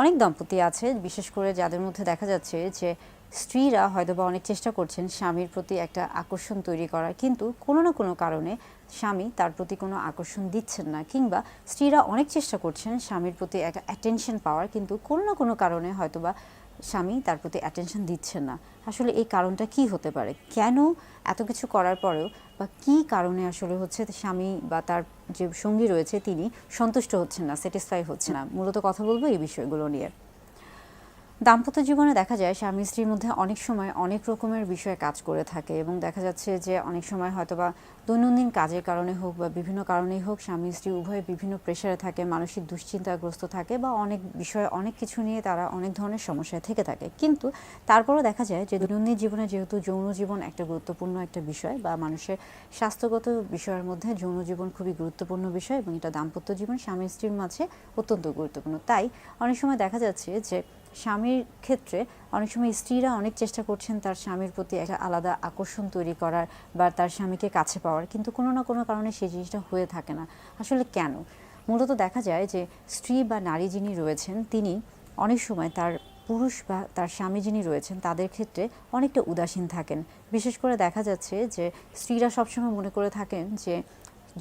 অনেক দম্পতি আছে, বিশেষ করে যাদের মধ্যে দেখা যাচ্ছে যে স্ত্রীরা হয়তোবা অনেক চেষ্টা করছেন স্বামীর প্রতি একটা আকর্ষণ তৈরি করার, কিন্তু কোনো না কোনো কারণে স্বামী তার প্রতি কোনো আকর্ষণ দিচ্ছেন না, কিংবা স্ত্রীরা অনেক চেষ্টা করছেন স্বামীর প্রতি একটা অ্যাটেনশন পাওয়ার, কিন্তু কোনো না কোনো কারণে হয়তোবা স্বামী তার প্রতি অ্যাটেনশন দিচ্ছেন না। আসলে এই কারণটা কি হতে পারে? কেন এত কিছু করার পরেও বা কি কারণে আসলে হচ্ছে স্বামী বা তার যে সঙ্গী রয়েছে তিনি সন্তুষ্ট হচ্ছেন না স্যাটিসফাই হচ্ছে না? মূলত কথা বলব এই বিষয়গুলো নিয়ে। দাম্পত্য জীবনে দেখা যায় স্বামী স্ত্রীর মধ্যে অনেক সময় অনেক রকমের বিষয়ে কাজ করে থাকে এবং দেখা যাচ্ছে যে অনেক সময় হয়তোবা দৈনন্দিন কাজের কারণে হোক বা বিভিন্ন কারণেই হোক স্বামী স্ত্রী উভয়ে বিভিন্ন প্রেশারে থাকে, মানসিক দুশ্চিন্তাগ্রস্ত থাকে বা অনেক বিষয়ে, অনেক কিছু নিয়ে তারা অনেক ধরনের সমস্যায় থেকে থাকে। কিন্তু তারপরও দেখা যায় যে দৈনন্দিন জীবনে যেহেতু যৌন জীবন একটা গুরুত্বপূর্ণ একটা বিষয় বা মানুষের স্বাস্থ্যগত বিষয়ের মধ্যে যৌন জীবন খুবই গুরুত্বপূর্ণ বিষয় এবং এটা দাম্পত্য জীবন স্বামী স্ত্রীর মাঝে অত্যন্ত গুরুত্বপূর্ণ। তাই অনেক সময় দেখা যাচ্ছে যে স্বামীর ক্ষেত্রে অনেক সময় স্ত্রীরা অনেক চেষ্টা করছেন তার স্বামীর প্রতি একটা আলাদা আকর্ষণ তৈরি করার বা তার স্বামীকে কাছে পাওয়ার। কিন্তু কোনো না কোনো কারণে সেই জিনিসটা হয়ে থাকে না। আসলে কেন? মূলত দেখা যায় যে স্ত্রী বা নারী যিনি রয়েছেন, তিনি অনেক সময় তার পুরুষ বা তার স্বামী যিনি রয়েছেন, তাদের ক্ষেত্রে অনেকটা উদাসীন থাকেন। বিশেষ করে দেখা যাচ্ছে যে স্ত্রীরা সবসময় মনে করে থাকেন যে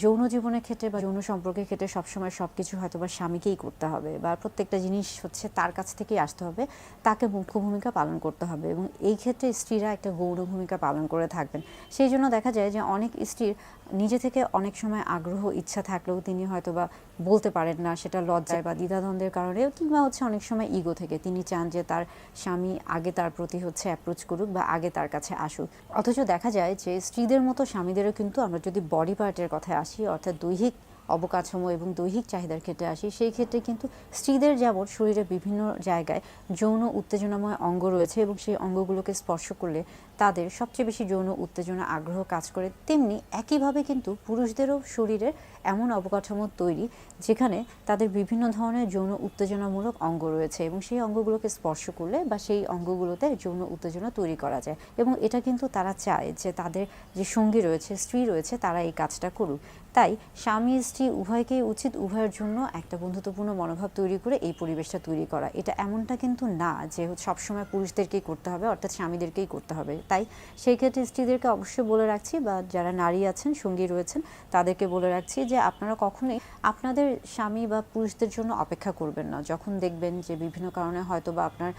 যৌন জীবনের ক্ষেত্রে বা যৌন সম্পর্কের ক্ষেত্রে সবসময় সব কিছু হয়তো বা স্বামীকেই করতে হবে বা প্রত্যেকটা জিনিস হচ্ছে তার কাছ থেকেই আসতে হবে, তাকে মুখ্য ভূমিকা পালন করতে হবে এবং এই ক্ষেত্রে স্ত্রীরা একটা গৌণ ভূমিকা পালন করে থাকবেন। সেই জন্য দেখা যায় যে অনেক স্ত্রীর নিজে থেকে অনেক সময় আগ্রহ, ইচ্ছা থাকলেও তিনি হয়তো বা বলতে পারেন না সেটা লজ্জায় বা দ্বিধাদ্বন্দ্বের কারণে কিংবা হচ্ছে অনেক সময় ইগো থেকে। তিনি চান যে তার স্বামী আগে তার প্রতি হচ্ছে অ্যাপ্রোচ করুক বা আগে তার কাছে আসুক। অথচ দেখা যায় যে স্ত্রীদের মতো স্বামীদেরও কিন্তু আমরা যদি বডি পার্টের কথায় আসি অর্থাৎ দৈহিক অবকাঠামো এবং দৈহিক চাহিদার ক্ষেত্রে আসি, সেই ক্ষেত্রে কিন্তু স্ত্রীদের যেমন শরীরে বিভিন্ন জায়গায় যৌন উত্তেজনাময় অঙ্গ রয়েছে এবং সেই অঙ্গগুলোকে স্পর্শ করলে তাদের সবচেয়ে বেশি যৌন উত্তেজনা, আগ্রহ কাজ করে। তেমনি একইভাবে কিন্তু পুরুষদেরও শরীরের এমন অবকাঠামো তৈরি যেখানে তাদের বিভিন্ন ধরনের যৌন উত্তেজনামূলক অঙ্গ রয়েছে এবং সেই অঙ্গগুলোকে স্পর্শ করলে বা সেই অঙ্গগুলোতে যৌন উত্তেজনা তৈরি করা যায়। এবং এটা কিন্তু তারা চায় যে তাদের যে সঙ্গী রয়েছে, স্ত্রী রয়েছে, তারা এই কাজটা করুক। তাই স্বামী স্ত্রী উভয়কেই উচিত উভয়ের জন্য একটা বন্ধুত্বপূর্ণ মনোভাব তৈরি করে এই পরিবেশটা তৈরি করা। এটা এমনটা কিন্তু না যে সবসময় পুরুষদেরকেই করতে হবে, অর্থাৎ স্বামীদেরকেই করতে হবে। তাই সেই ক্ষেত্রে স্ত্রীদেরকে অবশ্যই বলে রাখছি বা যারা নারী আছেন, সঙ্গী রয়েছেন, তাদেরকে বলে রাখছি যে আপনারা কখনোই আপনাদের স্বামী বা পুরুষদের জন্য অপেক্ষা করবেন না। যখন দেখবেন যে বিভিন্ন কারণে হয়তো বা আপনার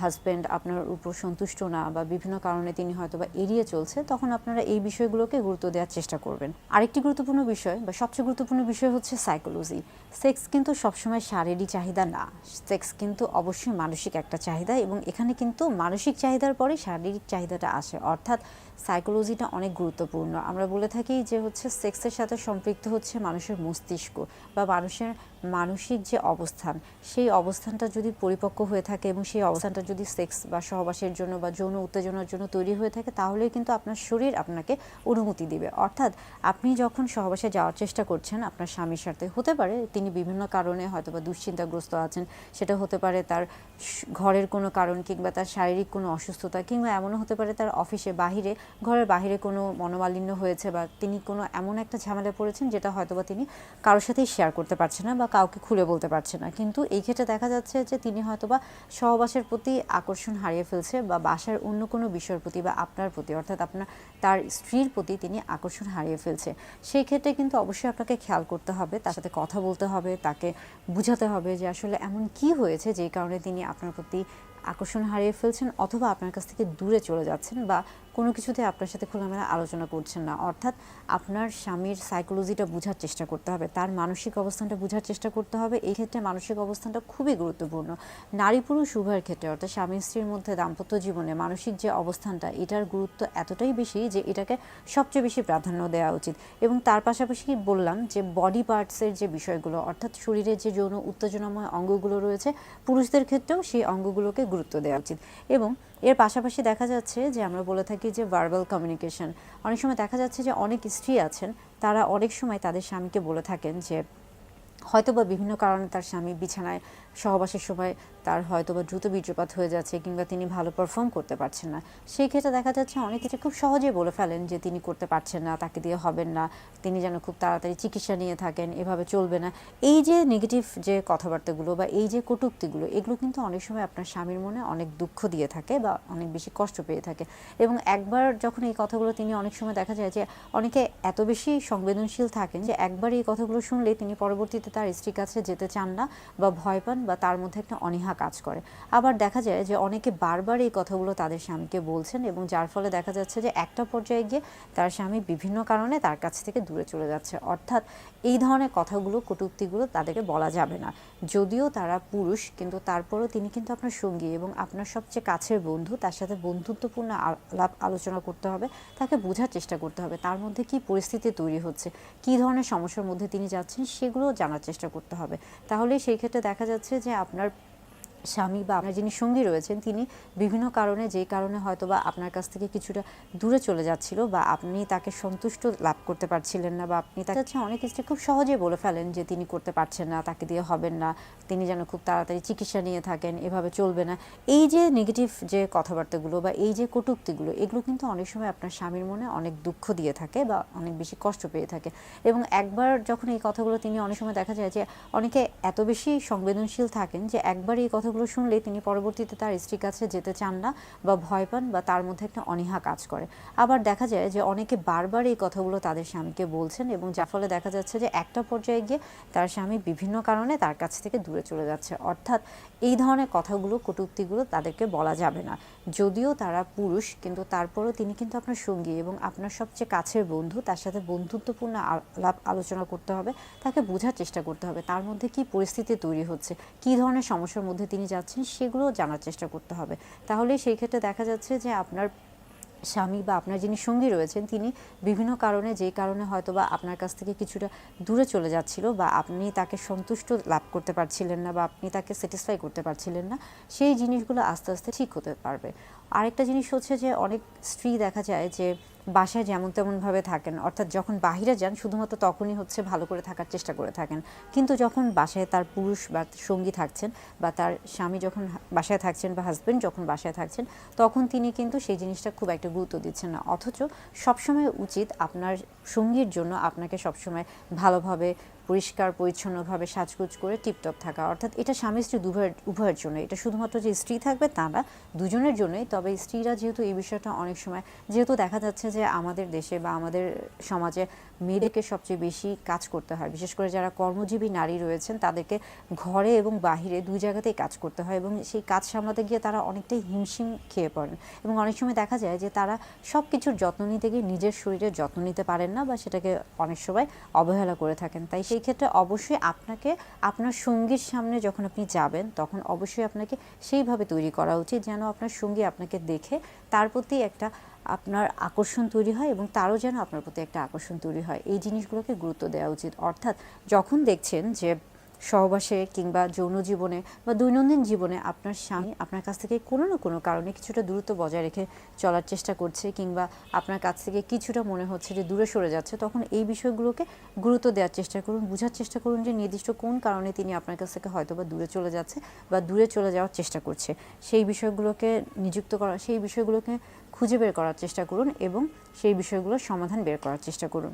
হাজব্যান্ড আপনার উপর সন্তুষ্ট না বা বিভিন্ন কারণে তিনি হয়তো বা এড়িয়ে চলছে, তখন আপনারা এই বিষয়গুলোকে গুরুত্ব দেওয়ার চেষ্টা করবেন। আরেকটি গুরুত্বপূর্ণ বিষয় বা সবচেয়ে গুরুত্বপূর্ণ বিষয় হচ্ছে সাইকোলজি সেক্স কিন্তু সবসময় শারীরিক চাহিদা না। সেক্স কিন্তু অবশ্যই মানসিক একটা চাহিদা এবং এখানে কিন্তু মানসিক চাহিদার পরে শারীরিক চাহিদাটা আসে। অর্থাৎ সাইকোলজিটা অনেক গুরুত্বপূর্ণ। আমরা বলে থাকি যে হচ্ছে সেক্সের সাথে সম্পৃক্ত হচ্ছে মানুষের মস্তিষ্ক বা মানুষের মানসিক যে অবস্থান, সেই অবস্থানটা যদি পরিপক্ক হয়ে থাকে এবং সেই অবস্থানটা যদি সেক্স বা সহবাসের জন্য বা যৌন উত্তেজনার জন্য তৈরি হয়ে থাকে, তাহলেই কিন্তু আপনার শরীর আপনাকে অনুমতি দিবে। অর্থাৎ আপনি যখন সহবাসে যাওয়ার চেষ্টা করছেন, আপনার স্বামীর সাথে হতে পারে, তিনি বিভিন্ন কারণে হয়তো বা দুশ্চিন্তাগ্রস্ত আছেন, সেটা হতে পারে তার ঘরের কোনো কারণ কিংবা তার শারীরিক কোনো অসুস্থতা কিংবা এমনও হতে পারে তার অফিসে বাহিরে ঘরের বাহিরে কোনো মনোমালিন্য হয়েছে বা তিনি কোনো এমন একটা ঝামেলা পড়েছেন যেটা হয়তো বা তিনি কারোর সাথেই শেয়ার করতে পারছে না বা কাউকে খুলে বলতে পারছে না। কিন্তু এই ক্ষেত্রে দেখা যাচ্ছে যে তিনি হয়তো বা সহবাসের প্রতি আকর্ষণ হারিয়ে ফেলছে বা বাসার অন্য কোনো বিষয়ের প্রতি বা আপনার প্রতি, অর্থাৎ আপনার, তার স্ত্রীর প্রতি তিনি আকর্ষণ হারিয়ে ফেলছে। সেই ক্ষেত্রে কিন্তু অবশ্যই আপনাকে খেয়াল করতে হবে, তার সাথে কথা বলতে হবে, তাকে বুঝাতে হবে যে আসলে এমন কি হয়েছে যেই কারণে তিনি আপনার প্রতি আকর্ষণ হারিয়ে ফেলছেন অথবা আপনার কাছ থেকে দূরে চলে যাচ্ছেন বা কোনো কিছুতে আপনার সাথে খোলামেলা আলোচনা করছেন না। অর্থাৎ আপনার স্বামীর সাইকোলজিটা বোঝার চেষ্টা করতে হবে, তার মানসিক অবস্থানটা বোঝার চেষ্টা করতে হবে, এই ক্ষেত্রে মানসিক অবস্থানটা খুবই গুরুত্বপূর্ণ। নারী পুরুষ উভয়ের ক্ষেত্রে, অর্থাৎ স্বামী স্ত্রীর মধ্যে দাম্পত্য জীবনে মানসিক যে অবস্থানটা, এটার গুরুত্ব এতটাই বেশি যে এটাকে সবচেয়ে বেশি প্রাধান্য দেওয়া উচিত। এবং তার পাশাপাশি বললাম যে বডি পার্টসের যে বিষয়গুলো, অর্থাৎ শরীরের যে যৌন উত্তেজনাময় অঙ্গগুলো রয়েছে, পুরুষদের ক্ষেত্রেও সেই অঙ্গগুলোকে গুরুত্ব দেওয়া উচিত। এবং এর পাশাপাশি দেখা যাচ্ছে যে আমরা বলে থাকি যে ভার্বাল কমিউনিকেশন অনেক সময় দেখা যাচ্ছে যে অনেক স্ত্রী আছেন, তারা অনেক সময় তাদের স্বামীকে বলে থাকেন যে হয়তো বা বিভিন্ন কারণে তার স্বামী বিছানায় সহবাসের সময় তার হয়তো বা দ্রুত বীর্যপাত হয়ে যাচ্ছে কিংবা তিনি ভালো পারফর্ম করতে পারছেন না। সেই ক্ষেত্রে দেখা যাচ্ছে অনেকে খুব সহজেই বলে ফেলেন যে তিনি করতে পারছেন না, তাকে দিয়ে হবেন না, তিনি যেন খুব তাড়াতাড়ি চিকিৎসা নিয়ে থাকেন, এভাবে চলবে না। এই যে নেগেটিভ যে কথাবার্তাগুলো বা এই যে কটূক্তিগুলো, এগুলো কিন্তু অনেক সময় আপনার স্বামীর মনে অনেক দুঃখ দিয়ে থাকে বা অনেক বেশি কষ্ট পেয়ে থাকে। এবং একবার যখন এই কথাগুলো তিনি অনেক সময় দেখা যায় যে অনেকে এত বেশি সংবেদনশীল থাকেন যে একবার এই কথাগুলো শুনলেই তিনি পরবর্তীতে তার স্ত্রীর কাছে যেতে চান না বা ভয় পান বা তার মধ্যে একটা অনীহা কাজ করে। আবার দেখা যায় যে অনেকে বারবার এই কথাগুলো তাদের স্বামীকে বলছেন এবং যার ফলে দেখা যাচ্ছে যে একটা পর্যায়ে গিয়ে তার স্বামী বিভিন্ন কারণে তার কাছ থেকে দূরে চলে যাচ্ছে। অর্থাৎ এই ধরনের কথাগুলো, কটূক্তিগুলো তাদেরকে বলা যাবে না। যদিও তারা পুরুষ, কিন্তু তারপরেও তিনি কিন্তু আপনার সঙ্গী এবং আপনার সবচেয়ে কাছের বন্ধু, তার সাথে বন্ধুত্বপূর্ণ আলাপ আলোচনা করতে হবে, তাকে বোঝার চেষ্টা করতে হবে, তার মধ্যে কি পরিস্থিতি তৈরি হচ্ছে, কী ধরনের সমস্যার মধ্যে তিনি যাচ্ছেন, সেগুলো জানার চেষ্টা করতে হবে। তাহলে সেই ক্ষেত্রে দেখা যাচ্ছে যে আপনার স্বামী বা আপনার যিনি সঙ্গী রয়েছেন, তিনি বিভিন্ন কারণে, যে কারণে হয়তো বা আপনার কাছ থেকে কিছুটা দূরে চলে যাচ্ছিল বা আপনি তাকে সন্তুষ্ট লাভ করতে পারছিলেন না বা আপনি তাকে হচ্ছে অনেক স্ত্রী খুব সহজেই বলে ফেলেন যে তিনি করতে পারছেন না, তাকে দিয়ে হবেন না, তিনি যেন খুব তাড়াতাড়ি চিকিৎসা নিয়ে থাকেন, এভাবে চলবে না। এই যে নেগেটিভ যে কথাবার্তাগুলো বা এই যে কটূক্তিগুলো, এগুলো কিন্তু অনেক সময় আপনার স্বামীর মনে অনেক দুঃখ দিয়ে থাকে বা অনেক বেশি কষ্ট পেয়ে থাকে। এবং একবার যখন এই কথাগুলো তিনি অনেক সময় দেখা যায় যে অনেকে এত বেশি সংবেদনশীল থাকেন যে একবার এই কথাগুলো শুনলে তিনি পরবর্তীতে তার স্ত্রীর কাছে যেতে চান না বা ভয় পান বা তার মধ্যে একটা অনীহা কাজ করে। আবার দেখা যায় যে অনেকে বারবার এই কথাগুলো তাদের স্বামীকে বলছেন এবং যার ফলে দেখা যাচ্ছে যে একটা পর্যায়ে গিয়ে তার স্বামী বিভিন্ন কারণে তার কাছ থেকে দূরে চলে যাচ্ছে। অর্থাৎ এই ধরনের কথাগুলো, কটূক্তিগুলো তাদেরকে বলা যাবে না। যদিও তারা পুরুষ, কিন্তু তারপরেও তিনি কিন্তু আপনার সঙ্গী এবং আপনার সবচেয়ে কাছের বন্ধু। তার সাথে বন্ধুত্বপূর্ণ আলাপ আলোচনা করতে হবে, তাকে বোঝার চেষ্টা করতে হবে। তার মধ্যে কি পরিস্থিতি তৈরি হচ্ছে? কী ধরনের সমস্যার মধ্যে তিনি যাচ্ছেন, সেগুলো জানার চেষ্টা করতে হবে। তাহলে সেই ক্ষেত্রে দেখা যাচ্ছে যে আপনার স্বামী বা আপনার যিনি সঙ্গী রয়েছেন, তিনি বিভিন্ন কারণে, যে কারণে হয়তো বা আপনার কাছ থেকে কিছুটা দূরে চলে যাচ্ছিল বা আপনি তাকে সন্তুষ্ট লাভ করতে পারছিলেন না বা আপনি তাকে স্যাটিসফাই করতে পারছিলেন না, সেই জিনিসগুলো আস্তে আস্তে ঠিক হতে পারবে। আরেকটা জিনিস হচ্ছে যে অনেক স্ত্রী দেখা যায় যে বাসায় যেমন তেমনভাবে থাকেন। অর্থাৎ যখন বাহিরে যান, শুধুমাত্র তখনই হচ্ছে ভালো করে থাকার চেষ্টা করে থাকেন। কিন্তু যখন বাসায় তার পুরুষ বা সঙ্গী থাকছেন বা তার স্বামী যখন বাসায় থাকছেন বা হাজব্যান্ড যখন বাসায় থাকছেন, তখন তিনি কিন্তু সেই জিনিসটা খুব একটা গুরুত্ব দিচ্ছেন না। অথচ সবসময় উচিত আপনার সঙ্গীর জন্য আপনাকে সবসময় ভালোভাবে পরিষ্কার, পরিচ্ছন্নভাবে সাজগোজ করে টিপটপ থাকা। অর্থাৎ এটা স্বামী স্ত্রী উভয়ের উভয়ের জন্য এটা শুধুমাত্র যে স্ত্রী থাকবে তা না, দুজনের জন্যই। তবে স্ত্রীরা যেহেতু এই বিষয়টা অনেক সময়, যেহেতু দেখা যাচ্ছে যে আমাদের দেশে বা আমাদের সমাজে মেয়েদেরকে সবচেয়ে বেশি কাজ করতে হয়। বিশেষ করে যারা কর্মজীবী নারী রয়েছেন, তাদেরকে ঘরে এবং বাহিরে দুই জায়গাতেই কাজ করতে হয় এবং সেই কাজ সামলাতে গিয়ে তারা অনেকটাই হিমশিম খেয়ে পড়েন। এবং অনেক সময় দেখা যায় যে তারা সব কিছুর যত্ন নিতে গিয়ে নিজের শরীরের যত্ন নিতে পারেন না বা সেটাকে অনেক সময় অবহেলা করে থাকেন। তাই সেই ক্ষেত্রে অবশ্যই আপনাকে আপনার সঙ্গীর সামনে যখন আপনি যাবেন, তখন অবশ্যই আপনাকে সেইভাবে তৈরি করা উচিত যেন আপনার সঙ্গী আপনাকে দেখে তার প্রতি একটা আপনার আকর্ষণ তৈরি হয় এবং তারও যেন আপনার প্রতি একটা আকর্ষণ তৈরি হয়। এই জিনিসগুলোকে গুরুত্ব দেওয়া উচিত। অর্থাৎ যখন দেখছেন যে সহবাসে কিংবা যৌন জীবনে বা দৈনন্দিন জীবনে আপনার স্বামী আপনার কাছ থেকে কোনো না কোনো কারণে কিছুটা দূরত্ব বজায় রেখে চলার চেষ্টা করছে কিংবা আপনার কাছ থেকে কিছুটা মনে হচ্ছে যে দূরে সরে যাচ্ছে, তখন এই বিষয়গুলোকে গুরুত্ব দেওয়ার চেষ্টা করুন, বোঝার চেষ্টা করুন যে নির্দিষ্ট কোন কারণে তিনি আপনার কাছ থেকে হয়তো বা দূরে চলে যাচ্ছে বা দূরে চলে যাওয়ার চেষ্টা করছে। সেই বিষয়গুলোকে নিযুক্ত করা, সেই বিষয়গুলোকে খুঁজে বের করার চেষ্টা করুন এবং সেই বিষয়গুলোর সমাধান বের করার চেষ্টা করুন।